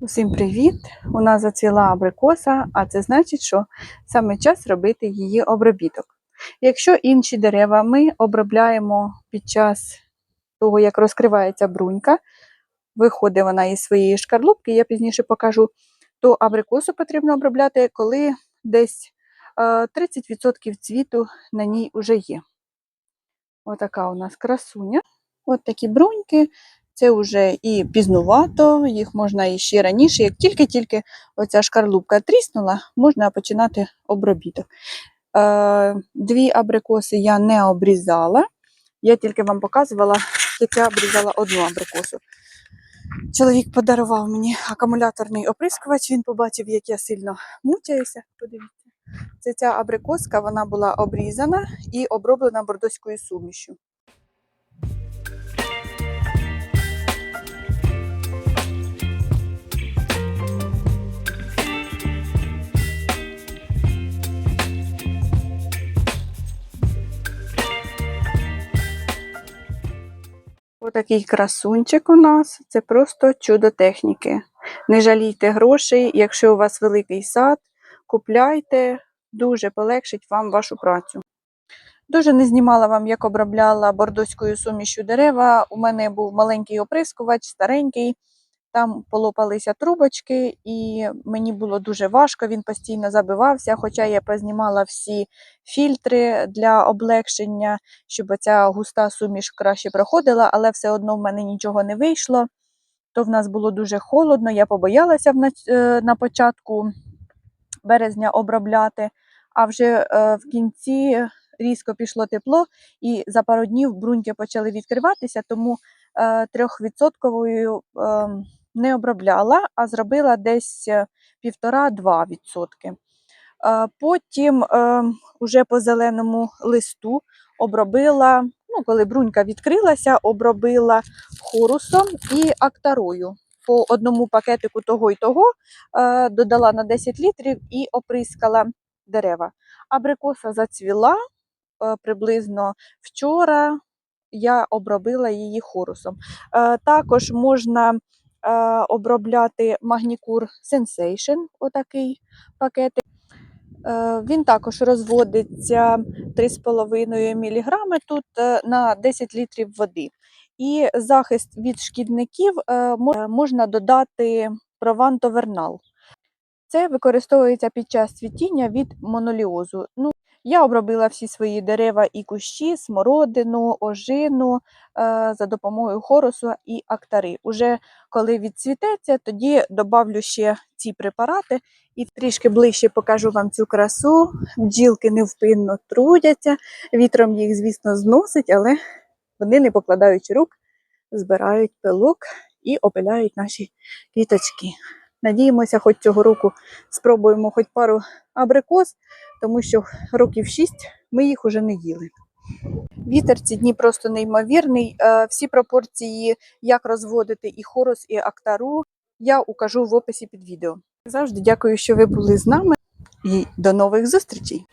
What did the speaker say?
Усім привіт! У нас зацвіла абрикоса, а це значить, що саме час робити її обробіток. Якщо інші дерева ми обробляємо під час того, як розкривається брунька, виходить вона із своєї шкарлупки, я пізніше покажу, то абрикосу потрібно обробляти, коли десь е, 30% цвіту на ній вже є. Отака у нас красуня. От такі бруньки. Це вже і пізнувато, їх можна і ще раніше. Як тільки-тільки оця шкарлупка тріснула, можна починати обробіток. Е, Дві абрикоси я не обрізала. Я тільки вам показувала, як я обрізала одну абрикосу. Чоловік подарував мені акумуляторний оприскувач, він побачив, як я сильно мучаюся. Подивіться. Це ця абрикоска, вона була обрізана і оброблена бордоською сумішю. Отакий красунчик у нас це просто чудо техніки. Не жалійте грошей, якщо у вас великий сад, купляйте, дуже полегшить вам вашу працю. Дуже не знімала вам, як обробляла бордоською сумішю дерева. У мене був маленький оприскувач, старенький, там полопалися трубочки, і мені було дуже важко, він постійно забивався, хоча я познімала всі фільтри для облегшення, щоб ця густа суміш краще проходила, але все одно в мене нічого не вийшло. То в нас було дуже холодно, я побоялася е, на початку березня обробляти, а вже е, в кінці різко пішло тепло, і за пару днів бруньки почали відкриватися, тому е, трьохвідсотковою е, не обробляла, а зробила десь е, півтора-два відсотки. Е, Потім уже по зеленому листу обробила, ну, коли брунька відкрилася, обробила хорусом і актарою. По одному пакетику того і того додала на 10 літрів і оприскала дерева. Абрикоса зацвіла приблизно вчора. Я обробила її хорусом. Е, Також можна е, обробляти Магнікур Sensation, отакий пакетик. Е, Він також розводиться 3,5 мг тут на 10 літрів води. І захист від шкідників можна додати прованто-вернал. Це використовується під час цвітіння від моноліозу. Ну, я обробила всі свої дерева і кущі, смородину, ожину е, за допомогою хорусу і актари. Уже коли відцвітеться, тоді добавлю ще ці препарати і трішки ближче покажу вам цю красу. Бджілки невпинно трудяться, вітром їх, звісно, зносить, але вони, не покладаючи рук, збирають пилок і опиляють наші квіточки. Надіємося, хоч цього року спробуємо хоч пару абрикос, тому що років 6 ми їх уже не їли. Вітер ці дні просто неймовірний. Е, Всі пропорції, як розводити і хорус, і актару, я укажу в описі під відео. Завжди дякую, що ви були з нами, і до нових зустрічей!